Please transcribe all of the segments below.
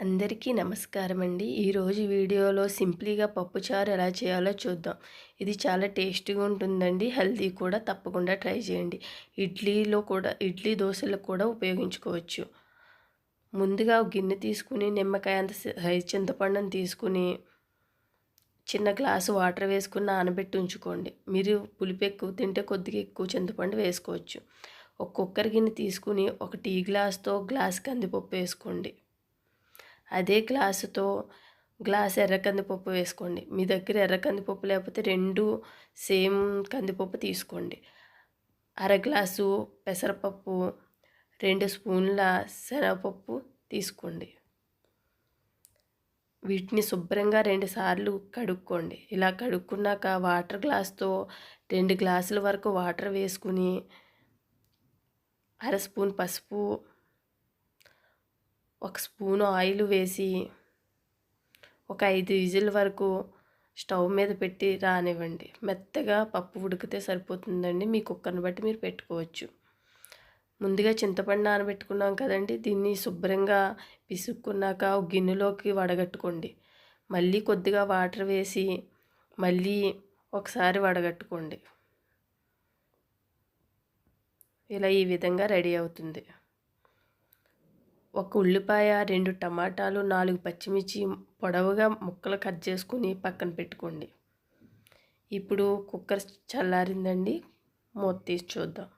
అందరికీ నమస్కారం అండి ఈరోజు వీడియోలో సింప్లీగా పప్పుచారు ఎలా చేయాలో చూద్దాం. ఇది చాలా టేస్టీగా ఉంటుందండి. హెల్తీ కూడా తప్పకుండా ట్రై చేయండి. ఇడ్లీలో కూడా ఇడ్లీ దోశలకు కూడా ఉపయోగించుకోవచ్చు. ముందుగా గిన్నె తీసుకుని నిమ్మకాయ అంత సైజ్ చింతపండుని తీసుకుని చిన్న గ్లాసు వాటర్ వేసుకుని నానబెట్టి ఉంచుకోండి. మీరు పులిపు ఎక్కువ తింటే కొద్దిగా ఎక్కువ చింతపండు వేసుకోవచ్చు. ఒక కుక్కర్ గిన్నె తీసుకుని ఒక టీ గ్లాస్తో గ్లాస్ కందిపప్పు వేసుకోండి. అదే గ్లాసుతో గ్లాస్ ఎర్ర కందిపప్పు వేసుకోండి. మీ దగ్గర ఎర్ర కందిపప్పు లేకపోతే రెండు సేమ్ కందిపప్పు తీసుకోండి. అర గ్లాసు పెసరపప్పు రెండు స్పూన్ల శనగపప్పు తీసుకోండి. వీటిని శుభ్రంగా రెండు సార్లు కడుక్కోండి. ఇలా కడుక్కున్నాక వాటర్ గ్లాస్తో రెండు గ్లాసుల వరకు వాటర్ వేసుకుని అర స్పూన్ పసుపు ఒక స్పూన్ ఆయిల్ వేసి ఒక ఐదు విజిల్ వరకు స్టవ్ మీద పెట్టి రానివ్వండి. మెత్తగా పప్పు ఉడికితే సరిపోతుందండి. మీ కుక్కర్ని బట్టి మీరు పెట్టుకోవచ్చు. ముందుగా చింతపండు నానబెట్టుకున్నాం కదండి. దీన్ని శుభ్రంగా పిసుక్కున్నాక గిన్నెలోకి వడగట్టుకోండి. మళ్ళీ కొద్దిగా వాటర్ వేసి మళ్ళీ ఒకసారి వడగట్టుకోండి. ఇలా ఈ విధంగా రెడీ అవుతుంది. ఒక ఉల్లిపాయ రెండు టమాటాలు నాలుగు పచ్చిమిర్చి పొడవుగా ముక్కలు కట్ చేసుకుని పక్కన పెట్టుకోండి. ఇప్పుడు కుక్కర్ చల్లారిందండి. మూత తీసి చూద్దాం.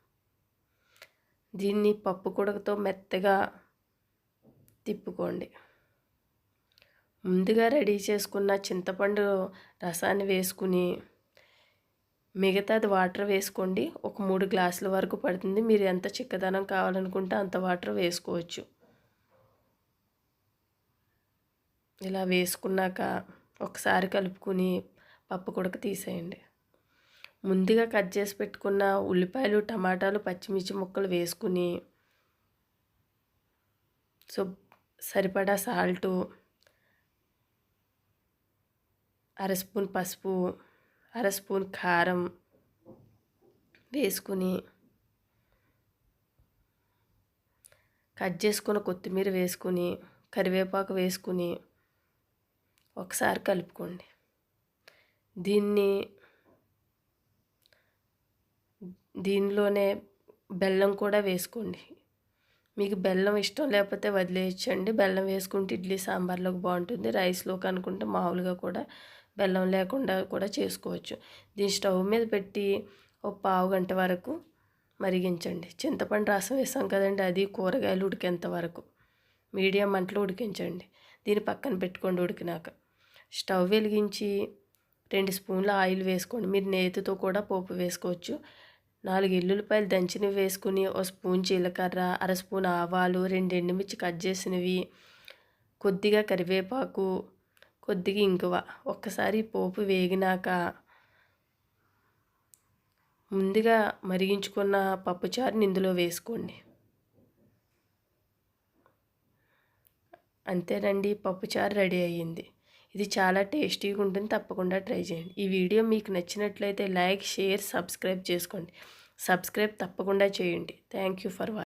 దీన్ని పప్పు కుడకతో మెత్తగా తిప్పుకోండి. ముందుగా రెడీ చేసుకున్న చింతపండు రసాన్ని వేసుకుని మిగతాది వాటర్ వేసుకోండి. ఒక మూడు గ్లాసుల వరకు పడుతుంది. మీరు ఎంత చిక్కదనం కావాలనుకుంటే అంత వాటర్ వేసుకోవచ్చు. ఇలా వేసుకున్నాక ఒకసారి కలుపుకుని పప్పు కొడక తీసేయండి. ముందుగా కట్ చేసి పెట్టుకున్న ఉల్లిపాయలు టమాటాలు పచ్చిమిర్చి ముక్కలు వేసుకుని సో సరిపడా సాల్టు అర స్పూన్ పసుపు అర స్పూన్ కారం వేసుకుని కట్ చేసుకున్న కొత్తిమీర వేసుకుని కరివేపాకు వేసుకుని ఒకసారి కలుపుకోండి. దీన్ని దీనిలోనే బెల్లం కూడా వేసుకోండి. మీకు బెల్లం ఇష్టం లేకపోతే వదిలేయచ్చండి. బెల్లం వేసుకుంటే ఇడ్లీ సాంబార్లోకి బాగుంటుంది. రైస్లోకి అనుకుంటే మామూలుగా కూడా బెల్లం లేకుండా కూడా చేసుకోవచ్చు. దీన్ని స్టవ్ మీద పెట్టి ఒక పావు గంట వరకు మరిగించండి. చింతపండు రసం వేసాం కదండి అది కూరగాయలు ఉడికేంత వరకు. మీడియం మంటలో ఉడికించండి. దీన్ని పక్కన పెట్టుకోండి ఉడికినాక. స్టవ్ వెలిగించి రెండు స్పూన్ల ఆయిల్ వేసుకోండి మీరు నేతితో కూడా పోపు వేసుకోవచ్చు. నాలుగు ఎల్లుల్లిపాయలు దంచినవి వేసుకుని ఒక స్పూన్ జీలకర్ర అర స్పూన్ ఆవాలు రెండు ఎండుమిర్చి కట్ చేసినవి కొద్దిగా కరివేపాకు కొద్దిగా ఇంగువ. ఒక్కసారి పోపు వేగినాక ముందుగా మరిగించుకున్న పప్పుచారుని ఇందులో వేసుకోండి. అంతేనండి పప్పుచారు రెడీ అయ్యింది. ఇది చాలా టేస్టీగా ఉంటుంది. తప్పకుండా ట్రై చేయండి. ఈ వీడియో మీకు నచ్చినట్లయితే లైక్ షేర్ సబ్స్క్రైబ్ చేసుకోండి. సబ్స్క్రైబ్ తప్పకుండా చేయండి. Thank you for watching